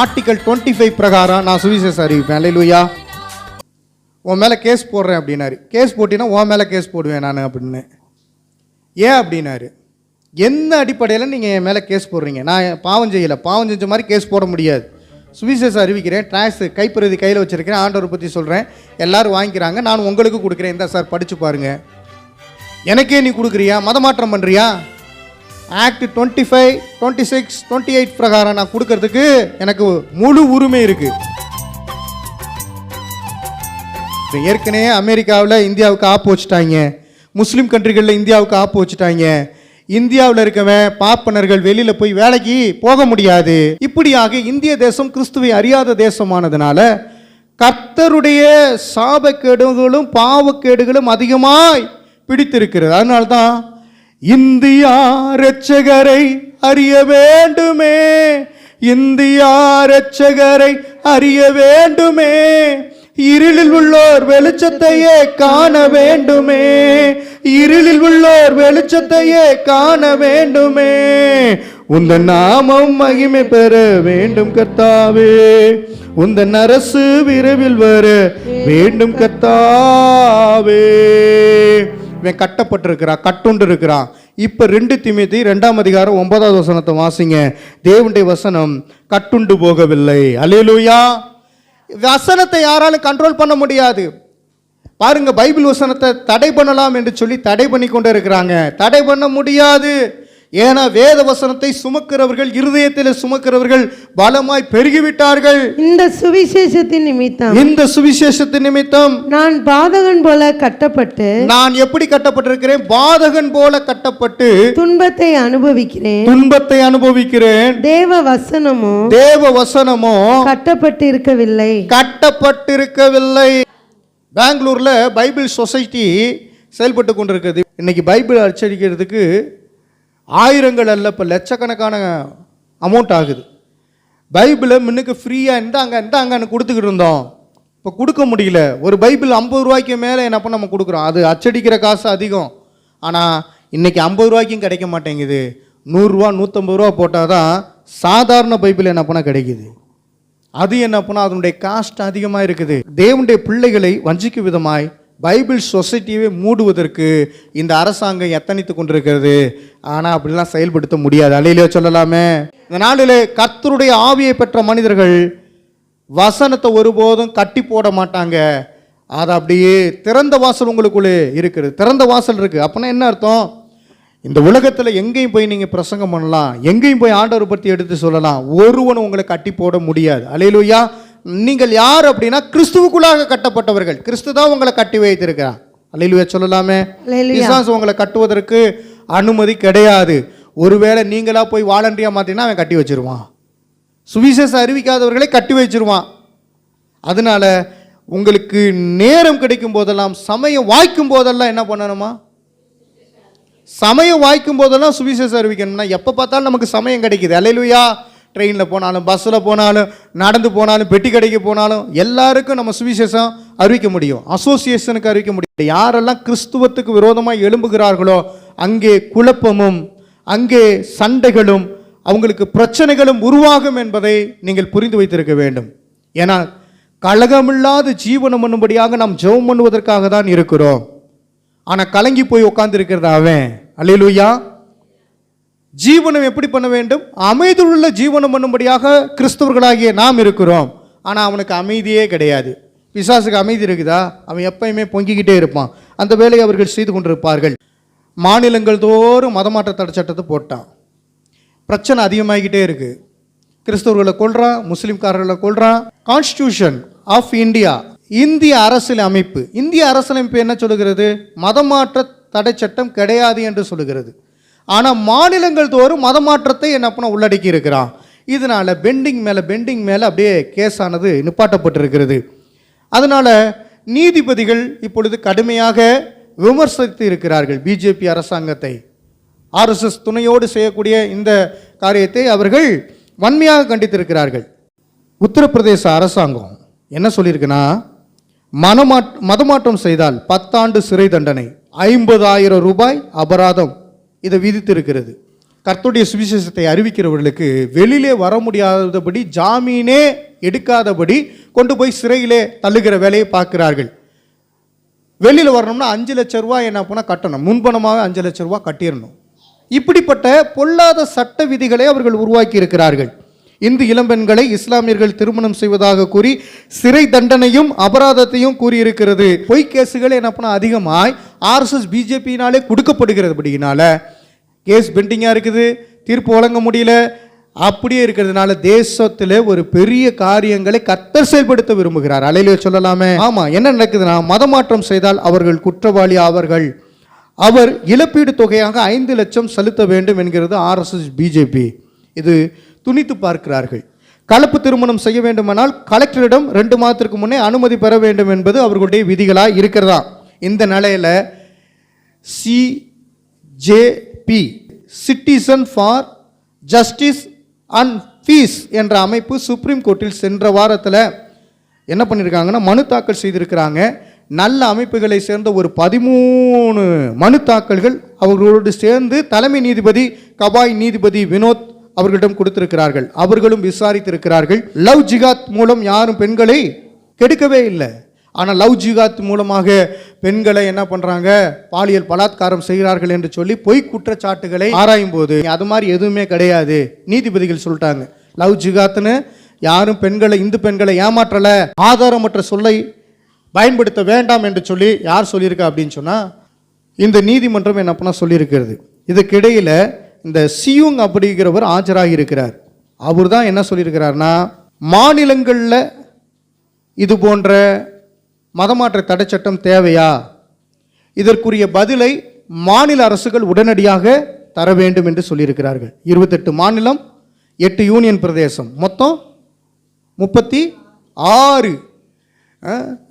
Article twenty five பிரகாரம் நான் சுவிசேஷம் அறிவிப்பேன். அல்லையா உன் மேலே கேஸ் போடுறேன் அப்படின்னாரு. கேஸ் போட்டினா உன் மேலே கேஸ் போடுவேன் நான் அப்படின்னு. ஏன் அப்படின்னாரு? எந்த அடிப்படையில் நீங்கள் என் மேலே கேஸ் போடுறீங்க? நான் பாவம் செய்யலை. பாவம் செஞ்ச மாதிரி கேஸ் போட முடியாது. சுவிசேஷம் அறிவிக்கிறேன். ட்ராக்ஸ் கைப்பிரதி கையில் வச்சுருக்கிறேன். ஆண்டவரை பற்றி சொல்கிறேன் எல்லோரும் வாங்கிக்கிறாங்க. நான் உங்களுக்கு கொடுக்குறேன். இந்த சார் படித்து பாருங்கள் எனக்கே நீ கொடுக்குறியா? மதமாற்றம் பண்ணுறியா act twenty five twenty six twenty eight பிரகாரம் நான் கொடுக்கறதுக்கு எனக்கு முழு உரிமை இருக்குது ஏற்கனவே அமெரிக்காவில் இந்தியாவுக்கு ஆப்பு வச்சுட்டாங்க. முஸ்லீம் கண்ட்ரிகளில் இந்தியாவுக்கு ஆப்பு வச்சுட்டாங்க. இந்தியாவில் இருக்கவன் பாப்பனர்கள் வெளியில் போய் வேலைக்கு போக முடியாது. இப்படியாக இந்திய தேசம் கிறிஸ்துவை அறியாத தேசமானதுனால கர்த்தருடைய சாபக்கேடுகளும் பாவக்கேடுகளும் அதிகமாய் பிடித்திருக்கிறது. அதனால தான் இந்தியா இரட்சகரை அறிய வேண்டுமே. இந்தியா இரட்சகரை அறிய வேண்டுமே. இருளில் உள்ளோர் வெளிச்சத்தையே காண வேண்டுமே. இருளில் உள்ளோர் வெளிச்சத்தையே காண வேண்டுமே. உந்த நாமம் மகிமை பெற வேண்டும் கர்த்தாவே. உந்த அரசு விரைவில் வர வேண்டும் கர்த்தாவே. இவன் கட்டப்பட்டிருக்கிறான் கட்டுண்டு இருக்கிறான் இப்போ ரெண்டு திமித்தி ரெண்டாம் அதிகாரம் ஒன்பதாவது வசனத்தை வாசிங்க. தேவனுடைய வசனம் கட்டுண்டு போகவில்லை. அலையலூயா வசனத்தை யாராலும் கண்ட்ரோல் பண்ண முடியாது. பாருங்க பைபிள் வசனத்தை தடை பண்ணலாம் என்று சொல்லி தடை பண்ணி கொண்டு இருக்கிறாங்க. தடை பண்ண முடியாது. ஏன்னா வேத வசனத்தை சுமக்கிறவர்கள் இருதயத்தில் சுமக்கிறவர்கள் பலமாய் பெருகிவிட்டார்கள். இந்த சுவிசேஷத்தின் நிமித்தம் இந்த சுவிசேஷத்தின் நிமித்தம் நான் பாதகன் போல கட்டப்பட்டு நான் எப்படி கட்டப்பட்டிருக்கிறேன்? பாதகன் போல கட்டப்பட்டு துன்பத்தை அனுபவிக்கிறேன். துன்பத்தை அனுபவிக்கிறேன். தேவ வசனமோ தேவ வசனமோ கட்டப்பட்டு இருக்கவில்லை கட்டப்பட்டிருக்கவில்லை. பெங்களூர்ல பைபிள் சொசைட்டி செயல்பட்டு கொண்டிருக்கிறது இன்னைக்கு பைபிள் அச்சடிக்கிறதுக்கு ஆயிரங்கள் அல்ல இப்போ லட்சக்கணக்கான அமௌண்ட் ஆகுது. பைபிளை முன்னுக்கு ஃப்ரீயாக இந்தாங்க இந்தாங்கன்னு கொடுத்துக்கிட்டு இருந்தோம். இப்போ கொடுக்க முடியல. ஒரு பைபிள் ஐம்பது ரூபாய்க்கு மேலே என்ன பண்ண நம்ம கொடுக்குறோம்? அது அச்சடிக்கிற காசு அதிகம். ஆனால் இன்றைக்கி ஐம்பது ரூபாய்க்கும் கிடைக்க மாட்டேங்குது. நூறுரூவா நூற்றம்பது ரூபா போட்டால் தான் சாதாரண பைபிள் என்ன பண்ணால் கிடைக்குது. அது என்ன பண்ணால் அதனுடைய காஸ்ட் அதிகமாக இருக்குது. தேவனுடைய பிள்ளைகளை வஞ்சிக்கும் விதமாய் பைபிள் சொசைட்டியவே மூடுவதற்கு இந்த அரசாங்கம் எத்தனித்து கொண்டிருக்கிறது? ஆனால் அப்படிலாம் செயல்படுத்த முடியாது. அலையிலே சொல்லலாமே. இந்த நாளில் கர்த்தருடைய ஆவியை பெற்ற மனிதர்கள் வசனத்தை ஒருபோதும் கட்டி போட மாட்டாங்க. அது அப்படியே திறந்த வாசல் உங்களுக்குள்ளே இருக்குது. திறந்த வாசல் இருக்குது அப்படின்னா என்ன அர்த்தம்? இந்த உலகத்தில் எங்கேயும் போய் நீங்கள் பிரசங்கம் பண்ணலாம். எங்கேயும் போய் ஆண்டவர் பற்றி எடுத்து சொல்லலாம். ஒருவனும் உங்களை கட்டி போட முடியாது. அலையிலுயா நீங்கள் யார் அப்படின்னா கிறிஸ்துவுக்குள்ளாக கட்டப்பட்டவர்கள். கிறிஸ்து தான் உங்களை கட்டி வைத்திருக்கிறார். அலையிலுயா சொல்லலாமே. பிசாசு உங்களை கட்டுவதற்கு அனுமதி கிடையாது. ஒருவேளை நீங்களா போய் வாலண்டியா மாத்தினா அவன் கட்டி வச்சிருவான். சுவிசேஷம் அறிவிக்காதவர்களை கட்டி வச்சிருவான். அதனால உங்களுக்கு நேரம் கிடைக்கும் போதெல்லாம் சமயம் வாய்க்கும் போதெல்லாம் என்ன பண்ணணுமா? சமயம் வாய்க்கும் போதெல்லாம் சுவிசேஷம் அறிவிக்கணும்னா எப்போ பார்த்தாலும் நமக்கு சமயம் கிடைக்குது. அலையிலுயா ட்ரெயினில் போனாலும் பஸ்ஸில் போனாலும் நடந்து போனாலும் பெட்டி கடைக்கு போனாலும் எல்லாருக்கும் நம்ம சுவிசேஷம் அறிவிக்க முடியும். அசோசியேஷனுக்கு அறிவிக்க முடியும். யாரெல்லாம் கிறிஸ்துவத்துக்கு விரோதமாக எழும்புகிறார்களோ அங்கே குழப்பமும் அங்கே சண்டைகளும் அவங்களுக்கு பிரச்சனைகளும் உருவாகும் என்பதை நீங்கள் புரிந்து வைத்திருக்க வேண்டும். ஏன்னா கலகமில்லாத ஜீவனம் பண்ணும்படியாக நாம் ஜெபம் பண்ணுவதற்காக தான் இருக்கிறோம். ஆனால் கலங்கி போய் உட்கார்ந்திருக்கிறதா அவன்? ஜீவனம் எப்படி பண்ண வேண்டும்? அமைதியுள்ள ஜீவனம் பண்ணும்படியாக கிறிஸ்தவர்களாகிய நாம் இருக்கிறோம். ஆனால் அவனுக்கு அமைதியே கிடையாது. பிசாசுக்கு அமைதி இருக்குதா? அவன் எப்பயுமே பொங்கிக்கிட்டே இருப்பான். அந்த வேலையை அவர்கள் செய்து கொண்டிருப்பார்கள். மாநிலங்கள் தோறும் மதமாற்ற தடை சட்டத்தை போட்டான். பிரச்சனை அதிகமாகிக்கிட்டே இருக்கு. கிறிஸ்தவர்களை கொள்றான் முஸ்லீம்காரர்களை கொள்றான் கான்ஸ்டியூஷன் ஆஃப் இந்தியா இந்திய அரசியல் அமைப்பு. இந்திய அரசியலமைப்பு என்ன சொல்லுகிறது? மதமாற்ற தடை சட்டம் கிடையாது என்று சொல்லுகிறது. ஆனால் மாநிலங்கள் தோறும் மதமாற்றத்தை என்ன பண்ண உள்ளடக்கி இருக்கிறான். இதனால் பெண்டிங் மேலே பெண்டிங் மேலே அப்படியே கேஸ் ஆனது நிப்பாட்டப்பட்டிருக்கிறது. அதனால் நீதிபதிகள் இப்பொழுது கடுமையாக விமர்சித்து இருக்கிறார்கள் பிஜேபி அரசாங்கத்தை. ஆர்எஸ்எஸ் துணையோடு செய்யக்கூடிய இந்த காரியத்தை அவர்கள் வன்மையாக கண்டித்திருக்கிறார்கள். உத்தரப்பிரதேச அரசாங்கம் என்ன சொல்லியிருக்குன்னா மனமாட் மதமாற்றம் செய்தால் பத்தாண்டு சிறை தண்டனை ஐம்பதாயிரம் ரூபாய் அபராதம். இதை விதித்திருக்கிறது. கர்த்துடைய சுவிசேஷத்தை அறிவிக்கிறவர்களுக்கு வெளியிலே வர முடியாதபடி ஜாமீனே எடுக்காதபடி கொண்டு போய் சிறையிலே தள்ளுகிற வேலையை பார்க்கிறார்கள். வெளியில் வரணும்னா அஞ்சு லட்ச ரூபா என்ன பண்ணால் கட்டணும். முன்பணமாக அஞ்சு லட்ச ரூபா கட்டிடணும் இப்படிப்பட்ட பொல்லாத சட்ட விதிகளை அவர்கள் உருவாக்கி இருக்கிறார்கள் இந்து இளம்பெண்களை இஸ்லாமியர்கள் திருமணம் செய்வதாக கூறி சிறை தண்டனையும் அபராதத்தையும் கூறியிருக்கிறது. பொய் கேஸுகள் என்ன பண்ண அதிகமாய் ஆர்எஸ்எஸ் பிஜேபியினாலே கொடுக்கப்படுகிறதுபடியினால கேஸ் பெண்டிங்காக இருக்குது தீர்ப்பு வழங்க முடியல. அப்படியே இருக்கிறதுனால தேசத்தில் ஒரு பெரிய காரியங்களை கத்தர் செயல்படுத்த விரும்புகிறார். அலையில சொல்லலாமே. ஆமா என்ன நடக்குதுன்னா மதமாற்றம் செய்தால் அவர்கள் குற்றவாளி ஆவார்கள். அவர் இழப்பீடு தொகையாக ஐந்து லட்சம் செலுத்த வேண்டும் என்கிறது ஆர்எஸ்எஸ் பிஜேபி இது துணித்து பார்க்கிறார்கள். கலப்பு திருமணம் செய்ய வேண்டுமானால் கலெக்டரிடம் ரெண்டு மாதத்திற்கு முன்னே அனுமதி பெற வேண்டும் என்பது அவர்களுடைய விதிகளாக இருக்கிறதா? இந்த நிலையில் CJP citizen for justice and peace என்ற அமைப்பு சுப்ரீம் கோர்ட்டில் சென்ற வாரத்தில் என்ன பண்ணியிருக்காங்கன்னா மனு தாக்கல் செய்திருக்கிறாங்க. நல்ல அமைப்புகளை சேர்ந்த ஒரு பதிமூணு மனு தாக்கல்கள் அவர்களோடு சேர்ந்து தலைமை நீதிபதி கபாய் நீதிபதி வினோத் அவர்களிடம் கொடுத்திருக்கிறார்கள். அவர்களும் விசாரித்திருக்கிறார்கள். லவ் ஜிகாத் மூலம் யாரும் பெண்களை கெடுக்கவே இல்லை. ஆனால் லவ் ஜிகாத் மூலமாக பெண்களை என்ன பண்ணுறாங்க பாலியல் பலாத்காரம் செய்கிறார்கள் என்று சொல்லி பொய் குற்றச்சாட்டுகளை ஆராயும் போது அது மாதிரி எதுவுமே கிடையாது. நீதிபதிகள் சொல்லிட்டாங்க. லவ் ஜிகாத்னு யாரும் பெண்களை இந்து பெண்களை ஏமாற்றலை. ஆதாரமற்ற சொல்லை பயன்படுத்த வேண்டாம் என்று சொல்லி யார் சொல்லியிருக்கா அப்படின்னு சொன்னால் இந்த நீதிமன்றம் என்ன பண்ணால் சொல்லியிருக்கிறது. இதுக்கிடையில் இந்த சியுங் அப்படிங்கிறவர் ஆஜராகி இருக்கிறார். அவர் தான் என்ன சொல்லியிருக்கிறார்னா மாநிலங்களில் இது போன்ற மதமாற்ற தடை சட்டம் தேவையா? இதற்குரிய பதிலை மாநில அரசுகள் உடனடியாக தர வேண்டும் என்று சொல்லியிருக்கிறார்கள். இருபத்தெட்டு மாநிலம் எட்டு யூனியன் பிரதேசம். மொத்தம் முப்பத்தி ஆறு.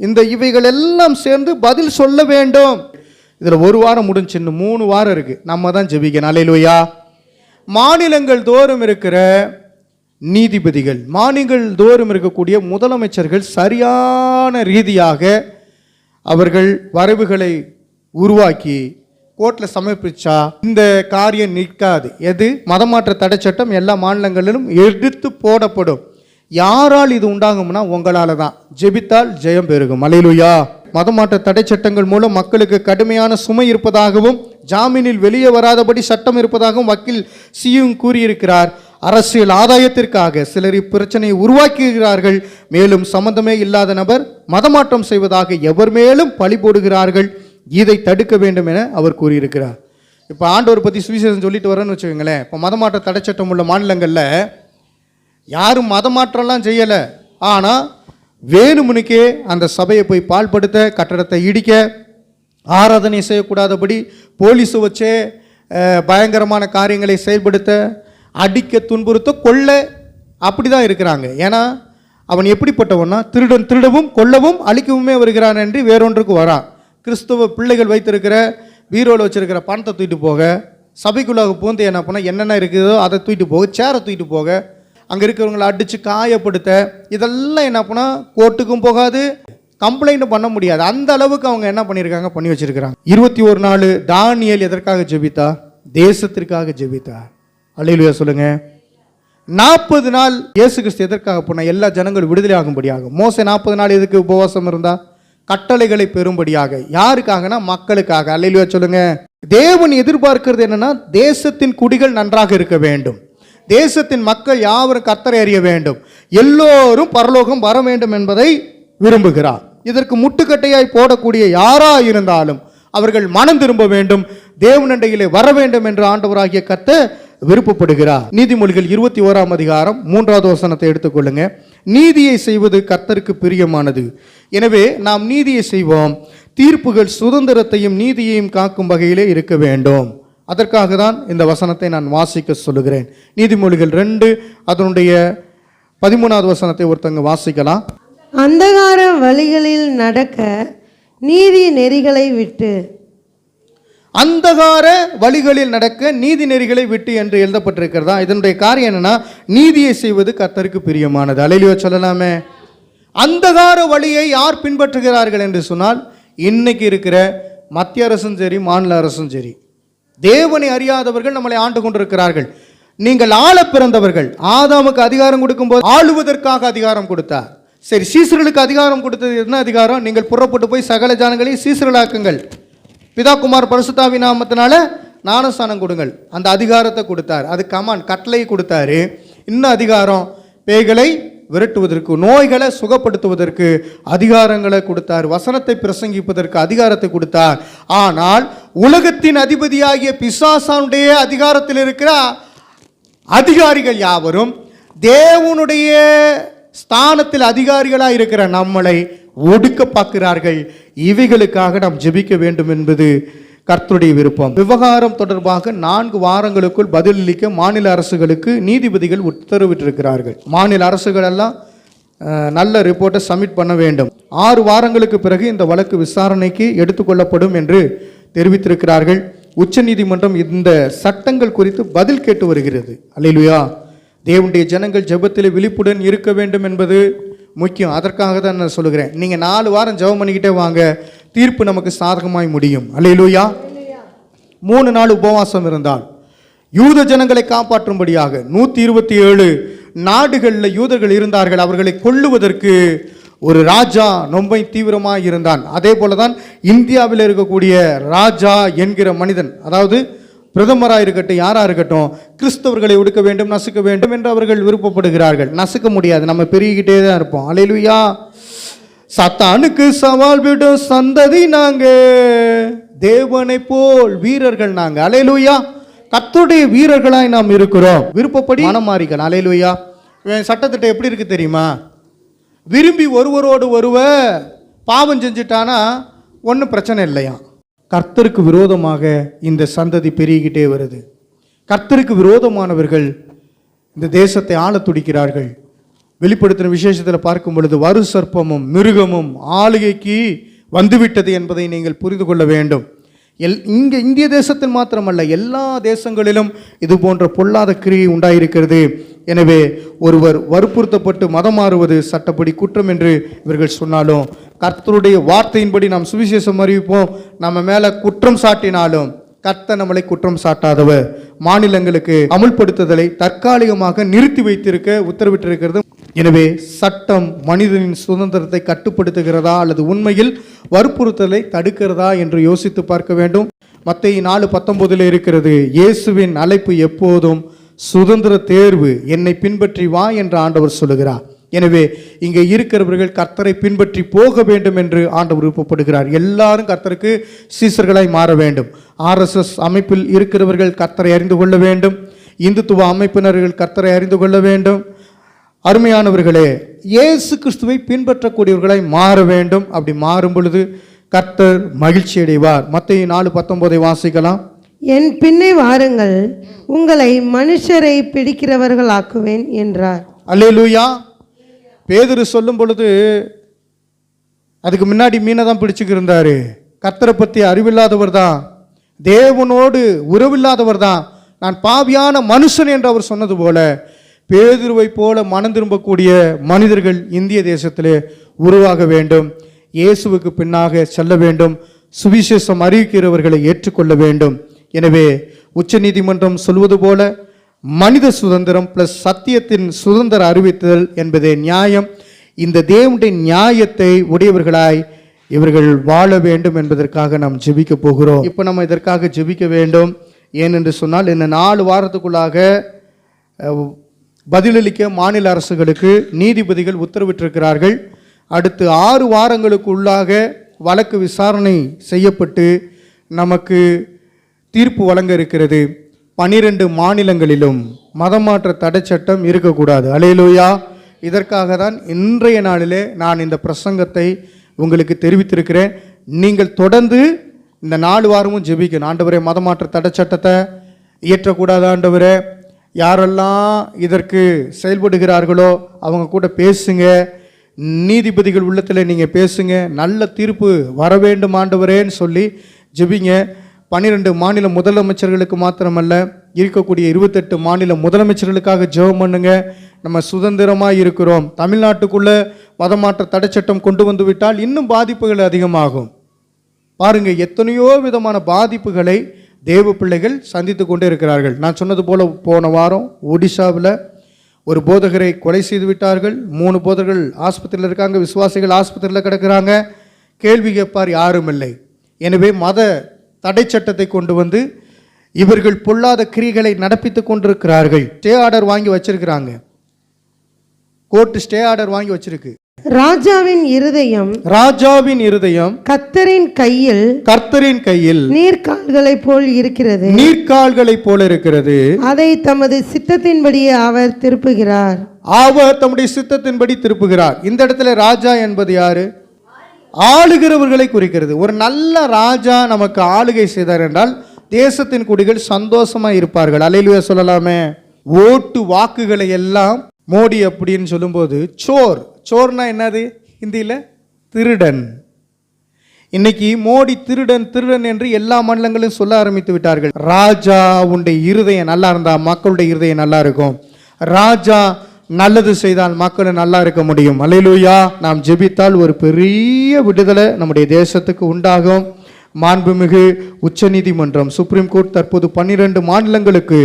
இந்த இவைகள் எல்லாம் சேர்ந்து பதில் சொல்ல வேண்டும். இதில் ஒரு வாரம் முடிஞ்சு இன்னும் மூணு வாரம் இருக்குது நம்ம தான் ஜெபிக்கணும். அலையிலுயா மாநிலங்கள் தோறும் இருக்கிற நீதிபதிகள் மாநிலங்கள் தோறும் இருக்கக்கூடிய முதலமைச்சர்கள் சரியான ரீதியாக அவர்கள் வரைவுகளை உருவாக்கி கோர்ட்டில் சமர்ப்பிச்சா இந்த காரியம் நிற்காது. எது? மதமாற்ற தடை சட்டம் எல்லா மாநிலங்களிலும் எடுத்து போடப்படும். யாரால் இது உண்டாகும்னா உங்களால் தான். ஜெபித்தால் ஜெயம் பெருகும். அலையிலுயா மதமாற்ற தடை சட்டங்கள் மூலம் மக்களுக்கு கடுமையான சுமை இருப்பதாகவும் ஜாமீனில் வெளியே வராதபடி சட்டம் இருப்பதாகவும் வக்கீல் சியும் கூறியிருக்கிறார். அரசியல் ஆதாயத்திற்காக சிலர் இப்பிரச்சனையை உருவாக்குகிறார்கள். மேலும் சம்பந்தமே இல்லாத நபர் மதமாற்றம் செய்வதாக எவர் மேலும் பழி போடுகிறார்கள். இதை தடுக்க வேண்டும் என அவர் கூறியிருக்கிறார். இப்போ ஆண்டவர் பற்றி சுவிசேஷம் சொல்லிட்டு வரேன்னு வச்சுக்கோங்களேன். இப்போ மதமாற்ற தடை சட்டம் உள்ள மாநிலங்களில் யாரும் மதமாற்றம்லாம் செய்யலை. ஆனால் வேணுமுனுக்கே அந்த சபையை போய் பால்படுத்த கட்டடத்தை இடிக்க ஆராதனை செய்யக்கூடாதபடி போலீஸை வச்சே பயங்கரமான காரியங்களை செயல்படுத்த அடிக்க துன்புறுத்த கொல்ல அப்படி தான் இருக்கிறாங்க. ஏன்னா அவன் எப்படிப்பட்டவன்னா திருடன் திருடவும் கொல்லவும் அழிக்கவுமே வருகிறான் என்று வேறொன்றுக்கு வரான். கிறிஸ்துவ பிள்ளைகள் வைத்திருக்கிற பீரோவில் வச்சுருக்கிற பணத்தை தூக்கிட்டு போக சபைக்குள்ளாக பூந்து என்ன பண்ணால் என்னென்ன இருக்குதோ அதை தூக்கிட்டு போக சேரை தூக்கிட்டு போக அங்கே இருக்கிறவங்களை அடித்து காயப்படுத்த இதெல்லாம் என்ன பண்ணால் கோர்ட்டுக்கும் போகாது கம்ப்ளைண்ட்டும் பண்ண முடியாது. அந்த அளவுக்கு அவங்க என்ன பண்ணியிருக்காங்க பண்ணி வச்சிருக்கிறாங்க. இருபத்தி ஒரு நாள் தானியல் எதற்காக ஜெபித்தா? தேசத்திற்காக ஜெபித்தா. அல்லையிலுயா சொல்லுங்க. நாற்பது நாள் இயேசு கிறிஸ்து எதற்காக போனால் எல்லா ஜனங்களும் விடுதலை ஆகும்படியாக. மோச நாற்பது நாள் எதுக்கு உபவாசம் இருந்தால் கட்டளைகளை பெறும்படியாக. யாருக்காகனா? மக்களுக்காக. அல்லையிலுயா சொல்லுங்க. தேவன் எதிர்பார்க்கிறது என்னன்னா தேசத்தின் குடிகள் நன்றாக இருக்க வேண்டும். தேசத்தின் மக்கள் யாவரும் கத்தரை அறிய வேண்டும். எல்லோரும் பரலோகம் வர வேண்டும் என்பதை விரும்புகிறார். இதற்கு முட்டுக்கட்டையாய் போடக்கூடிய யாரா இருந்தாலும் அவர்கள் மனம் திரும்ப வேண்டும். தேவனண்டையிலே வர வேண்டும் என்று ஆண்டவராகிய கத்த விருப்பப்படுகிறார். நீதிமொழிகள் இருபத்தி ஓராம் அதிகாரம் மூன்றாவது வசனத்தை எடுத்துக்கொள்ளுங்க. நீதியை செய்வது கர்த்தருக்கு பிரியமானது. எனவே நாம் நீதியை செய்வோம். தீர்ப்புகள் சுதந்திரத்தையும் நீதியையும் காக்கும் வகையிலே இருக்க வேண்டும். அதற்காக தான் இந்த வசனத்தை நான் வாசிக்க சொல்லுகிறேன். நீதிமொழிகள் ரெண்டு அதனுடைய பதிமூணாவது வசனத்தை ஒருத்தங்க வாசிக்கலாம். அந்தகார வழிகளில் நடக்க நீதி நெறிகளை விட்டு. அந்தகார வழிகளில் நடக்க நீதி நெறிகளை விட்டு என்று எழுதப்பட்டிருக்கிறதா? இதனுடைய காரியம் என்னன்னா நீதியை செய்வது கர்த்தருக்கு பிரியமானது. அலையிலியோ சொல்லலாமே. அந்தகார வழியை யார் பின்பற்றுகிறார்கள் என்று சொன்னால் இன்னைக்கு இருக்கிற மத்திய அரசும் சரி மாநில அரசும் சரி. தேவனை அறியாதவர்கள் நம்மளை ஆண்டு கொண்டிருக்கிறார்கள். நீங்கள் ஆள பிறந்தவர்கள். ஆதாமுக்கு அதிகாரம் கொடுக்கும்போது ஆளுவதற்காக அதிகாரம் கொடுத்தார். சரி சீசர்களுக்கு அதிகாரம் கொடுத்தது என்ன அதிகாரம்? நீங்கள் புறப்பட்டு போய் சகல ஜானங்களை சீசர்களாக்குங்கள். பிதாகுமார் பரசுத்தாவி நாமத்தினால ஞானஸ்தானம் கொடுங்கள். அந்த அதிகாரத்தை கொடுத்தார். அது கமான் கட்டளை கொடுத்தாரு. இன்னும் அதிகாரம் பேய்களை விரட்டுவதற்கு நோய்களை சுகப்படுத்துவதற்கு அதிகாரங்களை கொடுத்தார். வசனத்தை பிரசங்கிப்பதற்கு அதிகாரத்தை கொடுத்தார். ஆனால் உலகத்தின் அதிபதியாகிய பிசாசானுடைய அதிகாரத்தில் இருக்கிற அதிகாரிகள் யாவரும் தேவனுடைய ஸ்தானத்தில் அதிகாரிகளாக இருக்கிற நம்மளை ஒடுக்க பார்க்கிறார்கள் இவைகளுக்காக நாம் ஜெபிக்க வேண்டும் என்பது கர்த்தருடைய விருப்பம். விவகாரம் தொடர்பாக நான்கு வாரங்களுக்குள் பதிலளிக்க மாநில அரசுகளுக்கு நீதிபதிகள் உத்தரவிட்டிருக்கிறார்கள். மாநில அரசுகள் எல்லாம் நல்ல ரிப்போர்ட்டை சப்மிட் பண்ண வேண்டும். ஆறு வாரங்களுக்கு பிறகு இந்த வழக்கு விசாரணைக்கு எடுத்துக்கொள்ளப்படும் என்று தெரிவித்திருக்கிறார்கள். உச்சநீதிமன்றம் இந்த சட்டங்கள் குறித்து பதில் கேட்டு வருகிறது. அல்லையா தேவனுடைய ஜனங்கள் ஜெபத்தில் விழிப்புடன் இருக்க வேண்டும் என்பது முக்கியம். அதற்காக தான் நான் சொல்லுகிறேன். நீங்கள் நாலு வாரம் ஜெபம் பண்ணிக்கிட்டே வாங்க. தீர்ப்பு நமக்கு சாதகமாய் முடியும். அல்லையிலூயா மூணு நாள் உபவாசம் இருந்தால் யூத ஜனங்களை காப்பாற்றும்படியாக நூற்றி இருபத்தி ஏழு நாடுகளில் யூதர்கள் இருந்தார்கள். அவர்களை கொல்லுவதற்கு ஒரு ராஜா ரொம்ப தீவிரமாக இருந்தான். அதே போல தான் இந்தியாவில் இருக்கக்கூடிய ராஜா என்கிற மனிதன் அதாவது பிரதமராக இருக்கட்டும் யாராக இருக்கட்டும் கிறிஸ்தவர்களை ஒடுக்க வேண்டும் நசுக்க வேண்டும் என்று அவர்கள் விருப்பப்படுகிறார்கள். நசுக்க முடியாது. நம்ம பெருகிக்கிட்டே தான் இருப்போம். அலையிலுயா சத்தானுக்கு சவால் விடும் சந்ததி நாங்க. தேவனை போல் வீரர்கள் நாங்க. அலையலூயா. கத்துடைய வீரர்களாய் நாம் இருக்கிறோம். விருப்பப்படி மனமாறிகள் அலையிலுயா. இவன் சட்டத்திட்டம் எப்படி இருக்கு தெரியுமா? விரும்பி ஒருவரோடு ஒருவர் பாவம் செஞ்சுட்டானா ஒன்றும் பிரச்சனை இல்லையா? கர்த்தருக்கு விரோதமாக இந்த சந்ததி பெருகிக்கிட்டே வருது. கர்த்தருக்கு விரோதமானவர்கள் இந்த தேசத்தை ஆள துடிக்கிறார்கள். வெளிப்படுத்தின விசேஷத்தில் பார்க்கும் பொழுது வரு சர்ப்பமும் மிருகமும் ஆளுகைக்கு வந்துவிட்டது என்பதை நீங்கள் புரிந்து கொள்ள வேண்டும். எல் இங்கே இந்திய தேசத்தில் மாத்திரமல்ல எல்லா தேசங்களிலும் இது போன்ற பொல்லாத கிரியை உண்டாயிருக்கிறது. எனவே ஒருவர் வற்புறுத்தப்பட்டு மதம் மாறுவது சட்டப்படி குற்றம் என்று இவர்கள் சொன்னாலும் கர்த்தருடைய வார்த்தையின்படி நாம் சுவிசேஷம் அறிவிப்போம் நம்ம மேலே குற்றம் சாட்டினாலும் கர்த்த நம்மளை குற்றம் சாட்டாதவர் மாநிலங்களுக்கு அமுல்படுத்துதலை தற்காலிகமாக நிறுத்தி வைத்திருக்க உத்தரவிட்டிருக்கிறது. எனவே சட்டம் மனிதனின் சுதந்திரத்தை கட்டுப்படுத்துகிறதா அல்லது உண்மையில் வற்புறுத்தலை தடுக்கிறதா என்று யோசித்து பார்க்க வேண்டும். மத்திய நாலு பத்தொன்பதில் இருக்கிறது இயேசுவின் அழைப்பு எப்போதும் சுதந்திர தேர்வு என்னை பின்பற்றி வா என்று ஆண்டவர் சொல்லுகிறார். எனவே இங்கே இருக்கிறவர்கள் கர்த்தரை பின்பற்றி போக வேண்டும் என்று ஆண்டவர் விருப்பப்படுகிறார். எல்லாரும் கர்த்தருக்கு சீசர்களாய் மாற வேண்டும். ஆர்எஸ்எஸ் அமைப்பில் இருக்கிறவர்கள் கர்த்தரை அறிந்து கொள்ள வேண்டும். இந்துத்துவ அமைப்பினர்கள் கர்த்தரை அறிந்து கொள்ள வேண்டும். அருமையானவர்களே இயேசு கிறிஸ்துவை பின்பற்றக்கூடியவர்களாய் மாற வேண்டும். அப்படி மாறும் பொழுது கர்த்தர் மகிழ்ச்சி அடைவார். மத்திய நாலு பத்தொன்பதை வாசிக்கலாம். என் பின்னே வாருங்கள். உங்களை மனுஷரை பிடிக்கிறவர்களாக்குவேன் என்றார். அல்லேலூயா. பேதுரு சொல்லும் பொழுது அதுக்கு முன்னாடி மீனை தான் பிடிச்சிக்கிருந்தாரு. கத்தரை பற்றி அறிவில்லாதவர் தான். தேவனோடு உறவில்லாதவர் தான். நான் பாவியான மனுஷன் என்று அவர் சொன்னது போல பேதுருவை போல மனம் திரும்பக்கூடிய மனிதர்கள் இந்திய தேசத்திலே உருவாக வேண்டும். இயேசுவுக்கு பின்னாக செல்ல வேண்டும். சுவிசேஷம் அறிவிக்கிறவர்களை ஏற்றுக்கொள்ள வேண்டும். எனவே உச்சநீதிமன்றம் சொல்வது போல மனித சுதந்திரம் பிளஸ் சத்தியத்தின் சுதந்திர அறிவித்தல் என்பதே நியாயம். இந்த தேவனுடைய நியாயத்தை உடையவர்களாய் இவர்கள் வாழ வேண்டும் என்பதற்காக நாம் ஜெபிக்க போகிறோம். இப்போ நம்ம இதற்காக ஜெபிக்க வேண்டும். ஏனென்று சொன்னால் இந்த நாலு வாரத்துக்குள்ளாக பதிலளிக்க மாநில அரசுகளுக்கு நீதிபதிகள் உத்தரவிட்டிருக்கிறார்கள். அடுத்து ஆறு வாரங்களுக்குள்ளாக வழக்கு விசாரணை செய்யப்பட்டு நமக்கு தீர்ப்பு வழங்க இருக்கிறது. பனிரெண்டு மாநிலங்களிலும் மதமாற்ற தடை சட்டம் இருக்கக்கூடாது. அலையலூயா இதற்காக தான் இன்றைய நாளிலே நான் இந்த பிரசங்கத்தை உங்களுக்கு தெரிவித்திருக்கிறேன். நீங்கள் தொடர்ந்து இந்த நாலு வாரமும் ஜெபிக்கணும். ஆண்டவரே மதமாற்ற தடை சட்டத்தை இயற்றக்கூடாது ஆண்டவரே. யாரெல்லாம் இதற்கு செயல்படுகிறார்களோ அவங்க கூட பேசுங்க. நீதிபதிகள் உள்ளத்தில் நீங்கள் பேசுங்க. நல்ல தீர்ப்பு வர வேண்டும் ஆண்டவரேன்னு சொல்லி ஜெபிங்க. பன்னிரெண்டு மாநில முதலமைச்சர்களுக்கு மாத்திரமல்ல இருக்கக்கூடிய இருபத்தெட்டு மாநில முதலமைச்சர்களுக்காக ஜெபம் பண்ணுங்க. நம்ம சுதந்திரமாக இருக்கிறோம். தமிழ்நாட்டுக்குள்ள மதமாற்ற தடை சட்டம் கொண்டு வந்து விட்டால் இன்னும் பாதிப்புகள் அதிகமாகும். பாருங்க எத்தனையோ விதமான பாதிப்புகளை தேவ பிள்ளைகள் சந்தித்து கொண்டு இருக்கிறார்கள். நான் சொன்னது போல போன வாரம் ஒடிசாவில் ஒரு போதகரை கொலை செய்து விட்டார்கள். மூணு போதகர்கள் ஆஸ்பத்திரியில் இருக்காங்க விசுவாசிகள் ஆஸ்பத்திரியில் கிடக்குறாங்க. கேள்வி கேட்பார் யாரும் இல்லை. எனவே மத தடை சட்டத்தை கொண்டு வந்து இவர்கள் பொல்லாத கிரிகளை நடப்பித்து கொண்டிருக்கிறார்கள். ஸ்டே ஆர்டர் வாங்கி வச்சிருக்கிறாங்க. கோர்ட்டு ஸ்டே ஆர்டர் வாங்கி வச்சிருக்கு. ராஜாவின் இருதயம் ராஜாவின் இருதயம் கத்தரின் கையில் கர்த்தரின் கையில் நீர்க்கால்களைப் போல் இருக்கிறது. நீர்க்கால்களைப் போல இருக்கிறது. அதை தமது சித்தத்தின்படியே அவர் திருப்புகிறார். அவர் தம்முடைய சித்தத்தின்படி திருப்புகிறார். இந்த இடத்துல ராஜா என்பது யாரு? ஆளுகிறவர்களை குறிக்கிறது. ஒரு நல்ல ராஜா நமக்கு ஆளுகை செய்தார் என்றால் தேசத்தின் குடிகள் சந்தோஷமா இருப்பார்கள். அலையிலுவே சொல்லலாமே. ஓட்டு வாக்குகளை எல்லாம் மோடி அப்படின்னு சொல்லும்போது சோர். சோர்னா என்னது? ஹிந்தியில் திருடன். இன்னைக்கு மோடி திருடன் திருடன் என்று எல்லா மாநிலங்களும் சொல்ல ஆரம்பித்து விட்டார்கள். ராஜா உன்னுடைய இருதயம் நல்லா இருந்தா மக்களுடைய இருதயம் நல்லா இருக்கும். ராஜா நல்லது செய்தால் மக்கள் நல்லா இருக்க முடியும். அல்லேலூயா நாம் ஜெபித்தால் ஒரு பெரிய விடுதலை நம்முடைய தேசத்துக்கு உண்டாகும். மாண்புமிகு உச்சநீதிமன்றம் சுப்ரீம் கோர்ட் தற்போது பன்னிரண்டு மாநிலங்களுக்கு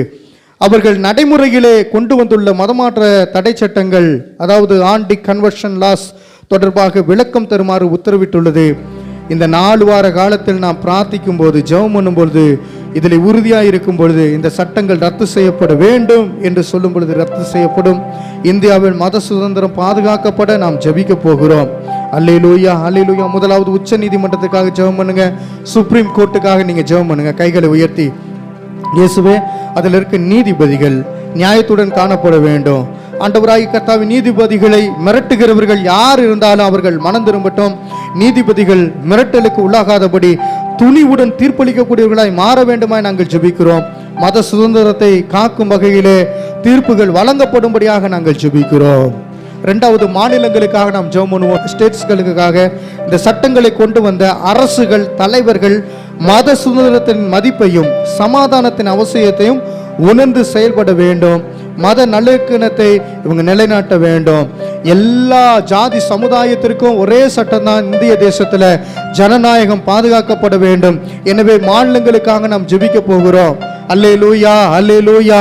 அவர்கள் நடைமுறையிலே கொண்டு வந்துள்ள மதமாற்ற தடை சட்டங்கள் அதாவது ஆண்டி கன்வர்ஷன் லாஸ் தொடர்பாக விளக்கம் தருமாறு உத்தரவிட்டுள்ளது. இந்த நாலு வார காலத்தில் நாம் பிரார்த்திக்கும் போது ஜெபம் பண்ணும் பொழுது இதில் உறுதியாக இருக்கும் பொழுது இந்த சட்டங்கள் ரத்து செய்யப்பட வேண்டும் என்று சொல்லும் பொழுது ரத்து செய்யப்படும். இந்தியாவில் மத சுதந்திரம் பாதுகாக்கப்பட நாம் ஜெபிக்க போகிறோம். அல்லேலூயா அல்லேலூயா. முதலாவது உச்ச நீதிமன்றத்துக்காக ஜெபம் பண்ணுங்க. சுப்ரீம் கோர்ட்டுக்காக நீங்கள் ஜெபம் பண்ணுங்க. கைகளை உயர்த்தி. இயேசுவே அதில் இருக்க நீதிபதிகள் நியாயத்துடன் காணப்பட வேண்டும். ஆண்டவராகி கர்த்தாவின் நீதிபதிகளை மிரட்டுகிறவர்கள் யார் இருந்தாலும் அவர்கள் மனம் திரும்பட்டும். நீதிபதிகள் மிரட்டலுக்கு உள்ளாகாதபடி துணிவுடன் தீர்ப்பளிக்கக்கூடியவர்களாய் மாற வேண்டுமாய் நாங்கள் ஜெபிக்கிறோம். மத சுதந்திரத்தை காக்கும் வகையிலே தீர்ப்புகள் வழங்கப்படும்படியாக நாங்கள் ஜெபிக்கிறோம். ரெண்டாவது மாநிலங்களுக்காக நாம் ஜெபம் பண்ணுவோம். ஸ்டேட்ஸ்களுக்காக இந்த சட்டங்களை கொண்டு வந்த அரசுகள் தலைவர்கள் மத சுதந்திரத்தின் மதிப்பையும் சமாதானத்தின் அவசியத்தையும் உணர்ந்து செயல்பட வேண்டும். மத நல்லிணக்கத்தை இவங்க நிலைநாட்ட வேண்டும். எல்லா ஜாதி சமுதாயத்திற்கும் ஒரே சட்டம் தான் இந்திய தேசத்தில் ஜனநாயகம் பாதுகாக்கப்பட வேண்டும். எனவே மாநிலங்களுக்காக நாம் ஜெபிக்க போகிறோம். அல்லே லூயா அல்லே லூயா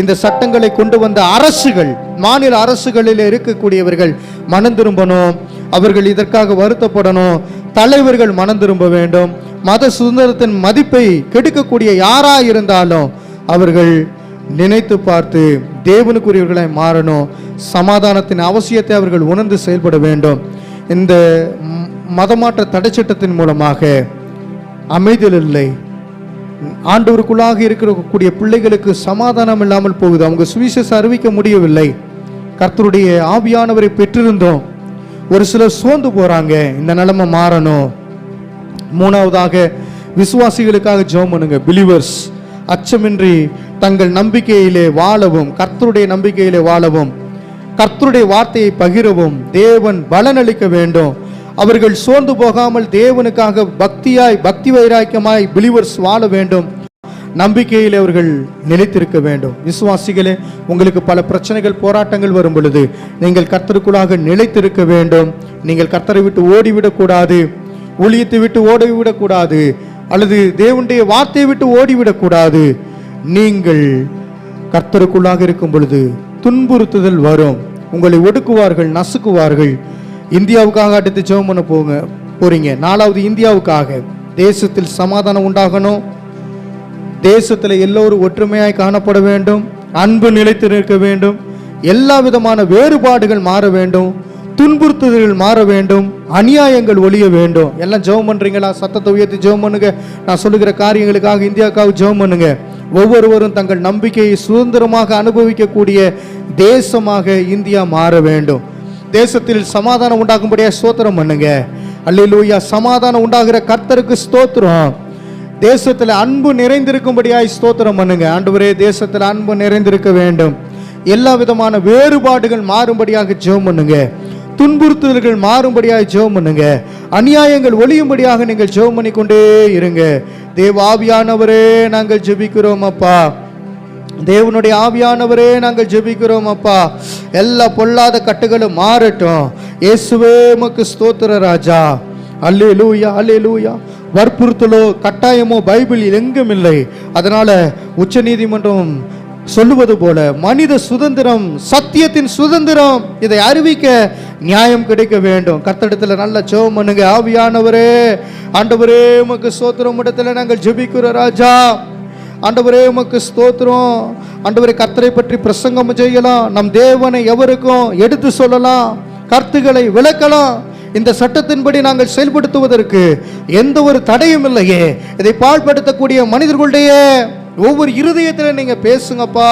இந்த சட்டங்களை கொண்டு வந்த அரசுகள் மாநில அரசுகளில் இருக்கக்கூடியவர்கள் மனம் திரும்பணும். அவர்கள் இதற்காக வருத்தப்படணும். தலைவர்கள் மனம் திரும்ப வேண்டும். மத சுதந்திரத்தின் மதிப்பை கெடுக்கக்கூடிய யாரா இருந்தாலும் அவர்கள் நினைத்து பார்த்து தேவனுக்குரியவர்களாய் மாறணும். சமாதானத்தின் அவசியத்தை அவர்கள் உணர்ந்து செயல்பட வேண்டும். இந்த மதமாற்ற தடை சட்டத்தின் மூலமாக அமைதல் இல்லை. ஆண்டவருக்குள்ளாக இருக்கக்கூடிய பிள்ளைகளுக்கு சமாதானம் இல்லாமல் போகுது. அவங்க சுவிசேஷம் அறிவிக்க முடியவில்லை. கர்த்தருடைய ஆவியானவரை பெற்றிருந்தோம். ஒரு சிலர் சோர்ந்து போறாங்க. இந்த நிலைமை மாறணும். மூணாவதாக விசுவாசிகளுக்காக ஜெபம் பண்ணுங்க. பிலிவர்ஸ் அச்சமின்றி தங்கள் நம்பிக்கையிலே வாழவும் கர்த்தருடைய நம்பிக்கையிலே வாழவும் கர்த்தருடைய வார்த்தையை பகிரவும் தேவன் பலனளிக்க வேண்டும். அவர்கள் சோர்ந்து போகாமல் தேவனுக்காக பக்தியாய் பக்தி வைராக்கியமாய் பிலிவர்ஸ் வாழ வேண்டும். நம்பிக்கையில் அவர்கள் நிலைத்திருக்க வேண்டும். விசுவாசிகளே உங்களுக்கு பல பிரச்சனைகள் போராட்டங்கள் வரும் பொழுது நீங்கள் கர்த்தருக்குள்ளாக நிலைத்திருக்க வேண்டும். நீங்கள் கர்த்தரை விட்டு ஓடிவிடக்கூடாது. ஊழியத்தை விட்டு ஓடிவிடக்கூடாது. அல்லது தேவனுடைய வார்த்தையை விட்டு ஓடிவிடக்கூடாது. நீங்கள் கர்த்தருக்குள்ளாக இருக்கும் பொழுது துன்புறுத்துதல் வரும். உங்களை ஒடுக்குவார்கள் நசுக்குவார்கள். இந்தியாவுக்காக அடுத்து ஜெபம் பண்ண போங்க போறீங்க. நாலாவது இந்தியாவுக்காக. தேசத்தில் சமாதானம் உண்டாகணும். தேசத்தில் எல்லோரும் ஒற்றுமையாய் காணப்பட வேண்டும். அன்பு நிலைத்து நிற்க வேண்டும். எல்லா விதமான வேறுபாடுகள் மாற வேண்டும். துன்புறுத்துதல்கள் மாற வேண்டும். அநியாயங்கள் ஒழிய வேண்டும். எல்லாம் ஜெபம் பண்றீங்களா? சத்தத்தை உயர்த்தி ஜெபம் பண்ணுங்க. நான் சொல்லுகிற காரியங்களுக்காக இந்தியாவுக்காக ஜெபம் பண்ணுங்க. ஒவ்வொருவரும் தங்கள் நம்பிக்கையை சுதந்திரமாக அனுபவிக்கக்கூடிய தேசமாக இந்தியா மாற வேண்டும். தேசத்தில் சமாதானம் உண்டாகும்படியா ஸ்தோத்திரம் பண்ணுங்க. அல்லூயா சமாதானம் உண்டாகிற கர்த்தருக்கு ஸ்தோத்திரம். தேசத்தில் அன்பு நிறைந்திருக்கும்படியாய் ஸ்தோத்திரம் பண்ணுங்க. ஆண்டவரே தேசத்தில் அன்பு நிறைந்திருக்க வேண்டும். எல்லா விதமான வேறுபாடுகள் மாறும்படியாக ஜெபம் பண்ணுங்க. துன்புறுத்துதல்கள் மாறும்படியாக ஜெபம் பண்ணுங்க. அநியாயங்கள் ஒளியும்படியாக நீங்கள் ஜெபம் பண்ணிக்கொண்டே இருங்க. தேவ ஆவியானவரே நாங்கள் ஜெபிக்கிறோம் அப்பா. தேவனுடைய ஆவியானவரே நாங்கள் ஜெபிக்கிறோம் அப்பா. எல்லா பொல்லாத கட்டுகளும் மாறட்டும். இயேசுவே மக்கு ஸ்தோத்திர ராஜா. அல்லே லூயா அல்லே லூயா வற்புறுத்தலோ கட்டாயமோ பைபிள் எங்கும் இல்லை அதனால உச்சநீதிமன்றம் சொல்லுவது போல மனித சுதந்திரம் சத்தியத்தின் சுதந்திரம். இதை அறிவிக்க நியாயம் கிடைக்க வேண்டும். கர்த்தடத்துல நல்ல ஜெபம் பண்ணுங்க. ஆவியானவரே ஆண்டவரே உமக்கு சோத்திரம் இடத்துல நாங்கள் ஜெபிக்கிறோம் ராஜா. ஆண்டவரே உமக்கு ஸ்தோத்திரம். ஆண்டவரே கர்த்தரை பற்றி பிரசங்கம் செய்யலாம். நம் தேவனை எவருக்கும் எடுத்து சொல்லலாம். கருத்துக்களை விளக்கலாம். இந்த சட்டத்தின்படி நாங்கள் செயல்படுத்துவதற்கு எந்த ஒரு தடையும் இல்லையே. இதை பாழ்படுத்தக்கூடிய மனிதர்களுடைய ஒவ்வொரு இருதயத்தில் நீங்க பேசுங்கப்பா.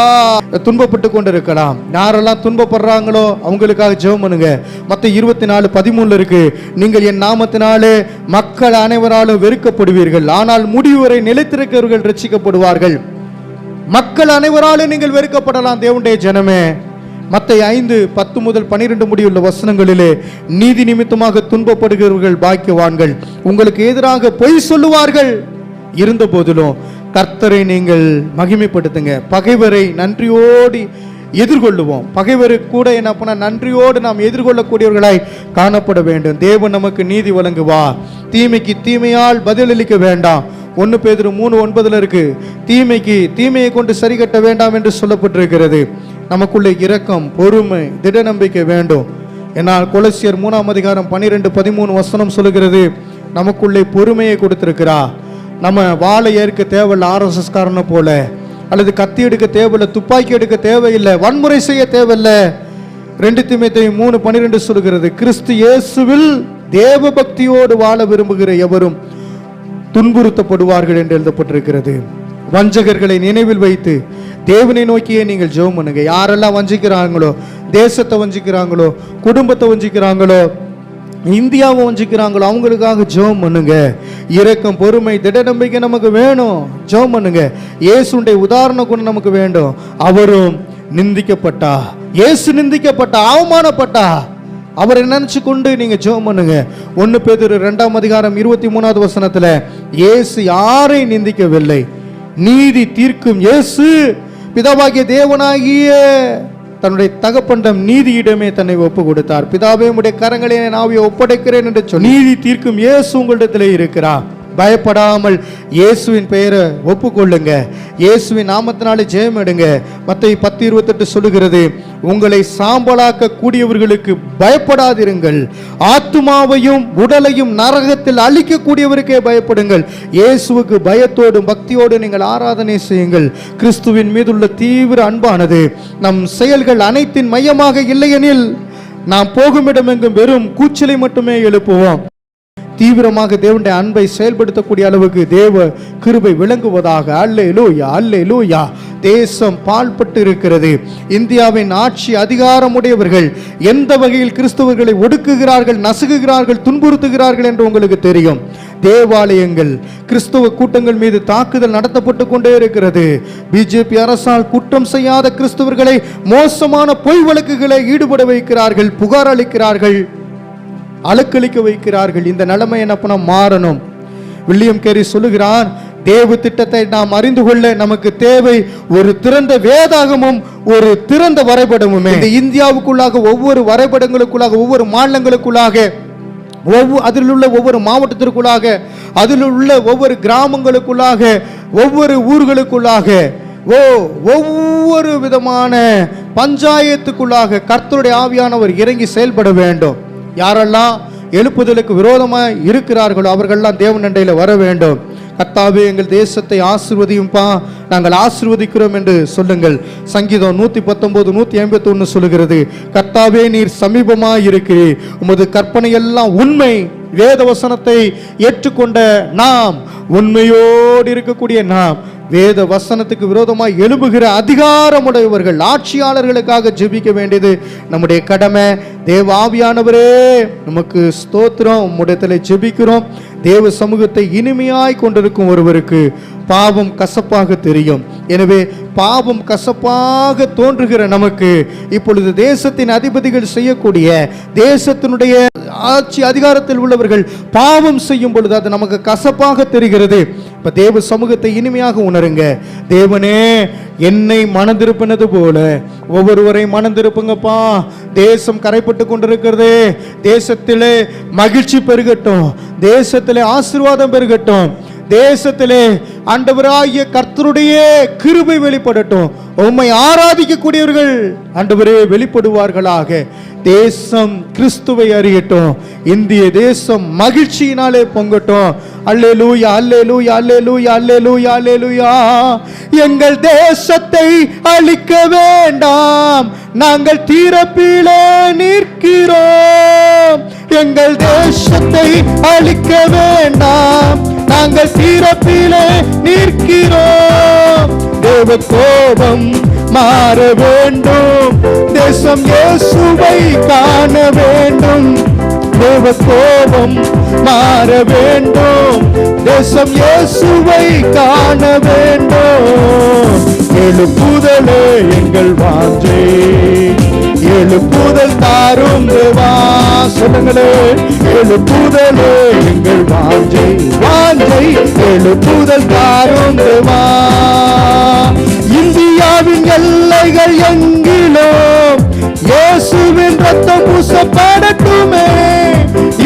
துன்பப்பட்டு கொண்டு இருக்கலாம் யாரெல்லாம் துன்பப்படுறாங்களோ அவங்களுக்காக ஜெபம் பண்ணுங்க. மத்த இருபத்தி நாலு பதிமூணுல இருக்கு. நீங்கள் என் நாமத்தினாலே மக்கள் அனைவராலும் வெறுக்கப்படுவீர்கள். ஆனால் முடிவுரை நிலைத்திருக்கிறவர்கள் ரசிக்கப்படுவார்கள் மக்கள் அனைவராலும் நீங்கள் வெறுக்கப்படலாம் தேவனுடைய ஜனமே. மத்தை ஐந்து பத்து முதல் பனிரெண்டு முடியுள்ள வசனங்களிலே நீதி நிமித்தமாக துன்பப்படுகிறவர்கள் பாக்கியவான்கள். உங்களுக்கு எதிராக பொய் சொல்லுவார்கள். இருந்த போதிலும் கர்த்தரை நீங்கள் மகிமைப்படுத்துங்க. பகைவரை நன்றியோடு எதிர்கொள்ளுவோம். பகைவரை கூட என்ன பண்ண நன்றியோடு நாம் எதிர்கொள்ளக்கூடியவர்களாய் காணப்பட வேண்டும். தேவன் நமக்கு நீதி வழங்குவா. தீமைக்கு தீமையால் பதிலளிக்க வேண்டாம். ஒன்று பேதுரு மூணு ஒன்பதில் இருக்கு. தீமைக்கு தீமையை கொண்டு சரி கட்ட வேண்டாம் என்று சொல்லப்பட்டிருக்கிறது. நமக்குள்ளே இரக்கம் பொறுமை திட நம்பிக்கை வேண்டும். என்னால் கொலசியர் மூணாம் அதிகாரம் பன்னிரெண்டு பதிமூணு வசனம் சொல்லுகிறது. நமக்குள்ளே பொறுமையை கொடுத்திருக்கிறார். நம்ம வாழை ஏற்க தேவையில்ல ஆர்எஸ்எஸ் காரனை போல. அல்லது கத்தி எடுக்க தேவையில்லை துப்பாக்கி எடுக்க தேவையில்லை வன்முறை செய்ய தேவையில்லை. ரெண்டு திமைத்தையும் மூணு பன்னிரெண்டு சொல்கிறது கிறிஸ்து இயேசுவில் தேவ பக்தியோடு வாழ விரும்புகிற எவரும் துன்புறுத்தப்படுவார்கள் என்று எழுதப்பட்டிருக்கிறது. வஞ்சகர்களை நினைவில் வைத்து தேவனை நோக்கியே நீங்கள் ஜெபம் பண்ணுங்க. யாரெல்லாம் வஞ்சிக்கிறாங்களோ தேசத்தை வஞ்சிக்கிறாங்களோ குடும்பத்தை வஞ்சிக்கிறாங்களோ இந்தியாவை வஞ்சிக்கிறாங்களோ அவங்களுக்காக ஜெபம் பண்ணுங்க. இரக்கம் பொறுமை திட நம்பிக்கை நமக்கு வேணும். ஜெபம் பண்ணுங்க. இயேசுடைய உதாரண குணம் நமக்கு வேண்டும். அவரும் நிந்திக்கப்பட்டா. இயேசு நிந்திக்கப்பட்டா அவமானப்பட்டா. அவரை நினைச்சு கொண்டு நீங்க ஜெபம் பண்ணுங்க. ஒன்னு பேர் ரெண்டாம் அதிகாரம் இருபத்தி மூணாவது வசனத்துல இயேசு யாரை நிந்திக்கவில்லை? நீதி தீர்க்கும் இயேசு பிதாவாகிய தேவனாகிய தன்னுடைய தகப்பண்டம் நீதியிடமே தன்னை ஒப்பு கொடுத்தார் பிதாவே உடைய கரங்களை நான் ஆவியை ஒப்படைக்கிறேன் என்று சொல்லி நீதி தீர்க்கும் இயேசு உங்களிடத்திலே இருக்கிறார். பயப்படாமல் இயேசுவின் பெயரை ஒப்புக்கொள்ளுங்க. இயேசுவின் நாமத்தினாலே ஜெயம் எடுங்க மத்தை பத்து இருபத்தெட்டு சொல்லுகிறது உங்களை சாம்பலாக்க கூடியவர்களுக்கு பயப்படாதிருங்கள். ஆத்துமாவையும் உடலையும் நரகத்தில் அழிக்கக்கூடியவருக்கே பயப்படுங்கள். இயேசுவுக்கு பயத்தோடும் பக்தியோடு நீங்கள் ஆராதனை செய்யுங்கள். கிறிஸ்துவின் மீதுள்ள தீவிர அன்பானது நம் செயல்கள் அனைத்தின் மையமாக இல்லையெனில் நாம் போகும் இடமெங்கும் வெறும் கூச்சலை மட்டுமே எழுப்புவோம். தீவிரமாக தேவனுடைய அன்பை செயல்படுத்தக்கூடிய அளவுக்கு தேவ கிருபை விளங்குவதாக. அல்லே லூயா அல்லே லூயா தேசம் பாழ்பட்டு இருக்கிறது இந்தியாவின் ஆட்சி அதிகாரமுடையவர்கள் எந்த வகையில் கிறிஸ்தவர்களை ஒடுக்குகிறார்கள் நசுகுகிறார்கள் துன்புறுத்துகிறார்கள் என்று உங்களுக்கு தெரியும். தேவாலயங்கள் கிறிஸ்தவ கூட்டங்கள் மீது தாக்குதல் நடத்தப்பட்டு கொண்டே இருக்கிறது. பிஜேபி அரசால் குற்றம் செய்யாத கிறிஸ்தவர்களை மோசமான பொய் வழக்குகளை ஈடுபட வைக்கிறார்கள் புகார் அளிக்கிறார்கள். அலக்களிக்க வைக்கிறார்கள். இந்த நிலைமை என்ன பண்ண மாறணும்? வில்லியம் கேரி சொல்லுகிறான் தேவ திட்டத்தை நாம் அறிந்து கொள்ள நமக்கு தேவை ஒரு திறந்த வேதாகமும் ஒரு திறந்த வரைபடமுமே. இந்த இந்தியாவுக்குள்ளாக ஒவ்வொரு வரைபடங்களுக்குள்ளாக ஒவ்வொரு மாநிலங்களுக்குள்ளாக ஒவ்வொரு அதில் உள்ள ஒவ்வொரு மாவட்டத்திற்குள்ளாக அதில் உள்ள ஒவ்வொரு கிராமங்களுக்குள்ளாக ஒவ்வொரு ஊர்களுக்குள்ளாக ஓ ஒவ்வொரு விதமான பஞ்சாயத்துக்குள்ளாக கர்த்தருடைய ஆவியானவர் இறங்கி செயல்பட வேண்டும். யாரெல்லாம் எழுப்புதலுக்கு விரோதமாக இருக்கிறார்களோ அவர்கள்லாம் தேவன் வர வேண்டும். கர்த்தாவே எங்கள் தேசத்தை ஆசிர்வதியும்பா. நாங்கள் ஆசிர்வதிக்கிறோம் என்று சொல்லுங்கள். சங்கீதம் நூற்றி பத்தொம்போது நூற்றி ஐம்பத்தி ஒன்று சொல்லுகிறது. கர்த்தாவே நீர் சமீபமாக இருக்கிறீர் உமது கற்பனை எல்லாம் உண்மை. வேத வசனத்தை ஏற்றுக்கொண்ட நாம் உண்மையோடு இருக்கக்கூடிய நாம். வேத வசனத்துக்கு விரோதமாக எழும்புகிற அதிகாரமுடையவர்கள் ஆட்சியாளர்களுக்காக ஜெபிக்க வேண்டியது நம்முடைய கடமை. தேவ ஆவியானவரே நமக்கு ஸ்தோத்திரம். உம்முடையத்தில் ஜெபிக்கிறோம். தேவ சமூகத்தை இனிமையாய் கொண்டிருக்கும் ஒருவருக்கு பாவம் கசப்பாக தெரியும். எனவே பாவம் கசப்பாக தோன்றுகிற நமக்கு இப்பொழுது தேசத்தின் அதிபதிகள் செய்யக்கூடிய தேசத்தினுடைய ஆட்சி அதிகாரத்தில் உள்ளவர்கள் பாவம் செய்யும் பொழுது அது நமக்கு கசப்பாக தெரிகிறது. இப்ப தேவ சமூகத்தை இனிமையாக உணருங்க. தேவனே என்னை மனந்திருப்பினது போல ஒவ்வொருவரை மனந்திருப்புங்கப்பா. தேசம் கரைப்பட்டு கொண்டிருக்கிறது. தேசத்திலே மகிழ்ச்சி பெருகட்டும். தேசத்திலே ஆசீர்வாதம் பெருகட்டும். தேசத்திலே ஆண்டவராகிய கர்த்தருடைய கிருபை வெளிப்படட்டும். உம்மை ஆராதிக்கக்கூடியவர்கள் ஆண்டவரே வெளிப்படுவார்களாக. தேசம் கிறிஸ்துவை அறியட்டும். இந்திய தேசம் மகிழ்ச்சியினாலே பொங்கட்டும். அல்லேலூயா அல்லே லூயா அல்லே லூயா எங்கள் தேசத்தை அழிக்க வேண்டாம். நாங்கள் தீரப்பிலே நிற்கிறோம். எங்கள் தேசத்தை அழிக்க வேண்டாம். நாங்கள் தீரப்பிலே நிற்கிறோம். தேவ கோபம் மாற வேண்டும். தேசம் இயேசுவை காண வேண்டும். தேவ கோபம் மாற வேண்டும். தேசம் இயேசுவை காண வேண்டும். எழுப்புதலே எங்கள் வாஞ்சே. எழுப்புதல் தாரும் தேவா. வசனங்களே எழுப்புதலே எங்கள் வாஞ்சை வாஞ்சை எழுப்புதல் தாருந்துமா இந்தியாவின் எல்லைகள் எங்கிலும் இயேசுவின் ரத்தம் பூசப்படட்டுமே.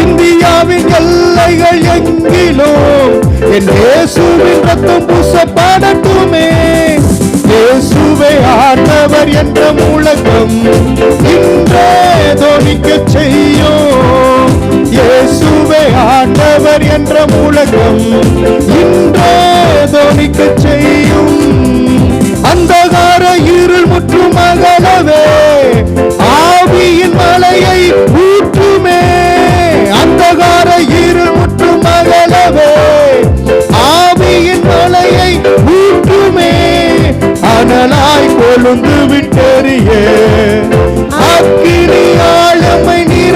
இந்தியாவின் எல்லைகள் எங்கிலும் என் இயேசுவின் ரத்தம் பூசப்படட்டுமே. இயேசுவை ஆண்டவர் என்ற முழக்கம் இன்றே தோணிக்க செய்ய இயேசுவே ஆண்டவர் என்ற முழக்கம் இன்றே தோனிக்க செய்யும். அந்தகார இருள் முற்றும் அகலவே ஆவியின் மலையை ஊற்றுமே. அந்தகார இருள் முற்றும் அகலவே ஆவியின் மலையை ஊற்றுமே. அனலாய் கொழுந்து விட்டெறிய அக்கினி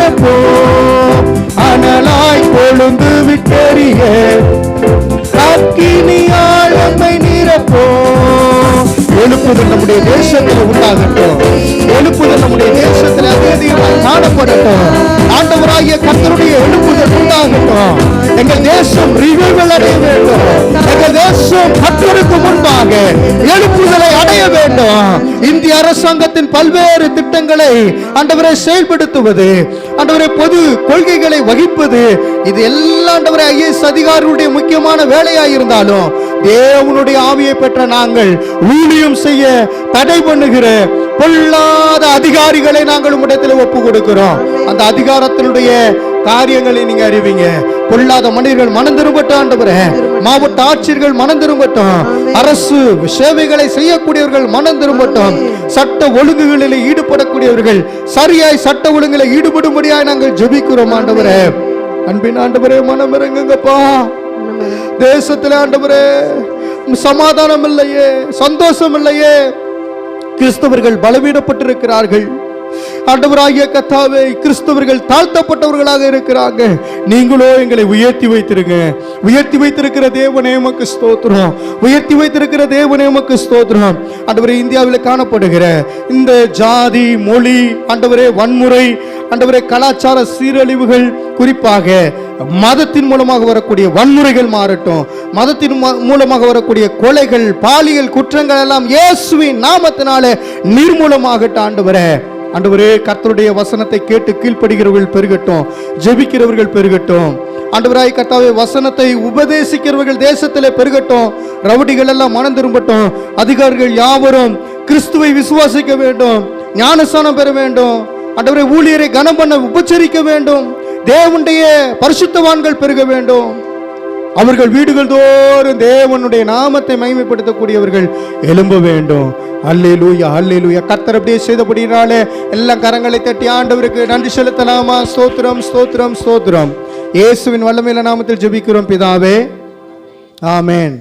எம்மை அனலாய் கொழுந்து விட்டெறிய. அக்கினியால் ஆழமை நிரப்போ. எழுப்புதல் நம்முடைய தேசத்தில் உண்டாகட்டும். எழுப்புதல் நம்முடைய தேசத்தில் அதிகமாக காணப்படட்டும். ஆண்டவராகிய கத்தருடைய எழுப்புதல் உண்டாகட்டும். எங்கள் தேசம் ரிவைவல் அடைய வேண்டும். எங்கள் தேசம் கத்தருக்கு முன்பாக எழுப்புதல் வேண்டும். இந்திய அரசாங்கத்தின் பல்வேறு திட்டங்களை ஆண்டவரை செயல்படுத்துவது ஆண்டவரை பொது கொள்கைகளை வகிப்பது இது எல்லாம் ஆண்டவரை ஐஏஎஸ் அதிகாரிகளுடைய முக்கியமான வேலையாக இருந்தாலும் தேவனுடைய ஆவியை பெற்ற நாங்கள் ஊழியம் செய்ய தடை பண்ணுகிற பொல்லாத அதிகாரிகளை நாங்கள் உம்மிடத்தில் ஒப்பு கொடுக்கிறோம் அந்த அதிகாரத்தினுடைய காரியங்களை நீங்க அறிவீங்க. பொல்லாத மனிதர்கள் மனம் திரும்பட்டும் ஆண்டவரே மாவட்ட ஆட்சியர்கள் மனம் திரும்பட்டும் அரசு சேவைகளை செய்யக்கூடியவர்கள் மனம் திரும்பட்டும் சட்ட ஒழுங்குகளில் ஈடுபடக்கூடியவர்கள் சரியாய் சட்ட ஒழுங்குல ஈடுபடும்படியாய் நாங்கள் ஜெபிக்கிறோம் ஆண்டவரே. அன்பின் ஆண்டவரே மனம் இறங்குங்கப்பா. தேசத்தில் ஆண்டவரே சமாதானம் இல்லையே சந்தோஷம் இல்லையே கிறிஸ்தவர்கள் பலவீனப்பட்டிருக்கிறார்கள். ஆண்டவராகிய கத்தாவே கிறிஸ்தவர்கள் தாழ்த்தப்பட்டவர்களாக இருக்கிறாங்க. நீங்களோ எங்களை உயர்த்தி வைத்திருங்க. உயர்த்தி வைத்திருக்கிற தேவனே உமக்கு ஸ்தோத்திரம். உயர்த்தி வைத்திருக்கிற தேவனே உமக்கு ஸ்தோத்திரம். ஆண்டவரே இந்தியாவில் காணப்படுகிற இந்த ஜாதி மொழி ஆண்டவரே வன்முறை ஆண்டவரே கலாச்சார சீரழிவுகள் குறிப்பாக மதத்தின் மூலமாக வரக்கூடிய வன்முறைகள் மாறட்டும். மதத்தின் மூலமாக வரக்கூடிய கொலைகள் பாலியல் குற்றங்கள் எல்லாம் இயேசுவின் நாமத்தினால நிர்மூலமாகட்டும் வர ஆண்டவரே கர்த்தருடைய வசனத்தை கேட்டு கீழ்ப்படுகிறவர்கள் பெருகட்டும் ஜெபிக்கிறவர்கள் பெருகட்டும். ஆண்டவராய் கர்த்தாவை வசனத்தை உபதேசிக்கிறவர்கள் தேசத்திலே பெருகட்டும் ரவுடிகள் எல்லாம் மனம் திரும்பட்டும் அதிகாரிகள் யாவரும் கிறிஸ்துவை விசுவாசிக்க வேண்டும் ஞானஸ்தானம் பெற வேண்டும் ஆண்டவரே ஊழியரை கனம் பண்ண உபச்சரிக்க வேண்டும் தேவனுடைய பரிசுத்தவான்கள் பெருக வேண்டும். அவர்கள் வீடுகள் தோறும் தேவனுடைய நாமத்தை மகிமைப்படுத்தக்கூடியவர்கள் எழும்ப வேண்டும். அல்லே லூயா அல்லே லூயா கர்த்தர் அப்படியே செய்தபடினாலே எல்லாம் கரங்களை தட்டி ஆண்டவருக்கு நன்றி செலுத்தலாமா? ஸ்தோத்திரம் ஸ்தோத்திரம் ஸ்தோத்திரம். இயேசுவின் வல்லமையில நாமத்தில் ஜெபிக்கிறோம் பிதாவே. ஆமேன்.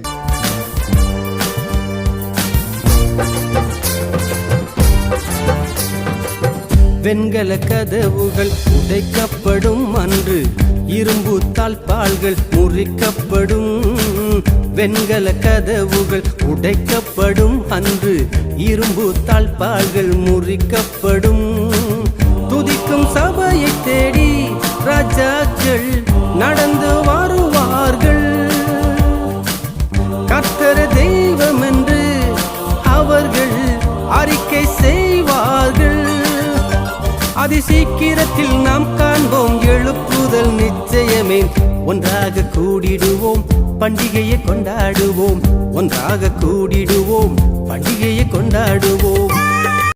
வெண்கல கதவுகள் உடைக்கப்படும் அன்று. இரும்பு தாழ்பால்கள் முறிக்கப்படும். வெண்கல கதவுகள் உடைக்கப்படும் அன்று. இரும்பு தாழ்பால்கள் முறிக்கப்படும். துதிக்கும் சபையை தேடி ராஜாக்கள் நடந்து வருவார்கள். கர்த்தர் தெய்வம் என்று அவர்கள் அறிக்கை செய்வார்கள். அதி சீக்கிரத்தில் நாம் காண்போம் எழுப்புதல் நிச்சயமே. ஒன்றாக கூடிடுவோம் பண்டிகையை கொண்டாடுவோம். ஒன்றாக கூடிடுவோம் பண்டிகையை கொண்டாடுவோம்.